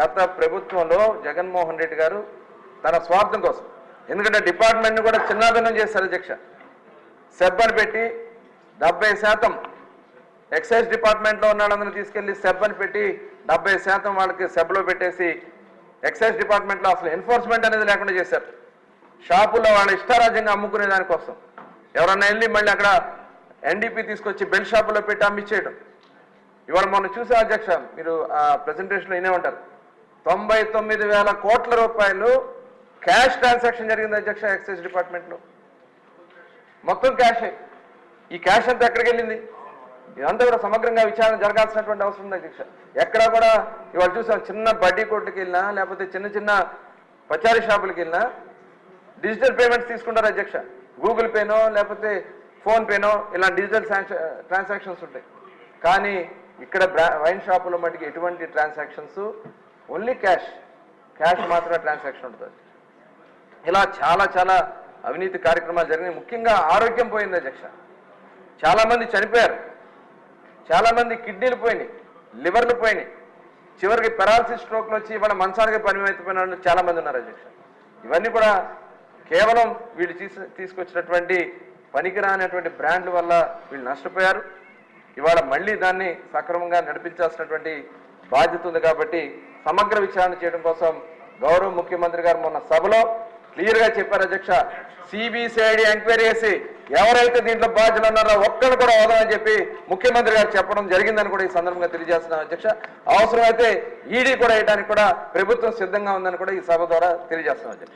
గత ప్రభుత్వంలో జగన్మోహన్ రెడ్డి గారు తన స్వార్థం కోసం ఎందుకంటే డిపార్ట్మెంట్ని కూడా చిన్నాభిన్నం చేశారు అధ్యక్ష. సెబ్బను పెట్టి డెబ్బై శాతం ఎక్సైజ్ డిపార్ట్మెంట్లో ఉన్న తీసుకెళ్ళి సెబ్బను పెట్టి డెబ్బై శాతం వాళ్ళకి సెబ్లో పెట్టేసి ఎక్సైజ్ డిపార్ట్మెంట్లో అసలు ఎన్ఫోర్స్మెంట్ అనేది లేకుండా చేశారు. షాపుల్లో వాళ్ళ ఇష్టారాజ్యంగా అమ్ముకునే దానికోసం ఎవరన్నా వెళ్ళి మళ్ళీ అక్కడ ఎన్డీపీ తీసుకొచ్చి బెల్ షాపులో పెట్టి అమ్మిచ్చేయడం. ఇవాళ మొన్న చూసే అధ్యక్ష? మీరు ఆ ప్రజెంటేషన్లో వినే ఉంటారు. తొంభై తొమ్మిది వేల కోట్ల రూపాయలు క్యాష్ ట్రాన్సాక్షన్ జరిగింది అధ్యక్ష ఎక్సైజ్ డిపార్ట్మెంట్లో. మొత్తం క్యాష్. ఈ క్యాష్ అంతా ఎక్కడికి వెళ్ళింది? ఇదంతా కూడా సమగ్రంగా విచారణ జరగాల్సినటువంటి అవసరం ఉంది అధ్యక్ష. ఎక్కడా కూడా ఇవాళ చూసాం చిన్న బడ్డీ కోర్టుకి వెళ్ళినా లేకపోతే చిన్న చిన్న పచారీ షాపులకి వెళ్ళినా డిజిటల్ పేమెంట్స్ తీసుకుంటారు అధ్యక్ష. గూగుల్ పేనో లేకపోతే ఫోన్ పేనో ఇలా డిజిటల్ ట్రాన్సాక్షన్స్ ఉంటాయి. కానీ ఇక్కడ బ్రా- వైన్ షాపులో మటుకు ఎటువంటి ట్రాన్సాక్షన్స్ ఓన్లీ క్యాష్. క్యాష్ మాత్రమే ట్రాన్సాక్షన్ ఉంటుంది. ఇలా చాలా చాలా అవినీతి కార్యక్రమాలు జరిగినాయి. ముఖ్యంగా ఆరోగ్యం పోయింది అధ్యక్ష. చాలా మంది చనిపోయారు. చాలా మంది కిడ్నీలు పోయినాయి లివర్లు పోయినాయి. చివరికి పెరాలసిస్ స్ట్రోక్లు వచ్చి ఇవాళ మంచానికి పరిమితమైన వాళ్ళు చాలా మంది ఉన్నారు అధ్యక్ష. ఇవన్నీ కూడా కేవలం వీళ్ళు తీసు తీసుకొచ్చినటువంటి పనికిరానటువంటి బ్రాండ్ల వల్ల వీళ్ళు నష్టపోయారు. ఇవాళ మళ్ళీ దాన్ని సక్రమంగా నడిపించాల్సినటువంటి బాధ్యత ఉంది కాబట్టి సమగ్ర విచారణ చేయడం కోసం గౌరవ ముఖ్యమంత్రి గారు మొన్న సభలో క్లియర్గా చెప్పారు అధ్యక్ష. సిబిసిఐడి ఎంక్వైరీ చేసి ఎవరైతే దీంట్లో బాధ్యులు ఉన్నారో ఒక్కరు కూడా వదలని చెప్పి ముఖ్యమంత్రి గారు చెప్పడం జరిగిందని కూడా ఈ సందర్భంగా తెలియజేస్తున్నాం అధ్యక్ష. అవసరమైతే ఈడీ కూడా వేయడానికి కూడా ప్రభుత్వం సిద్ధంగా ఉందని కూడా ఈ సభ ద్వారా తెలియజేస్తున్నాం అధ్యక్ష.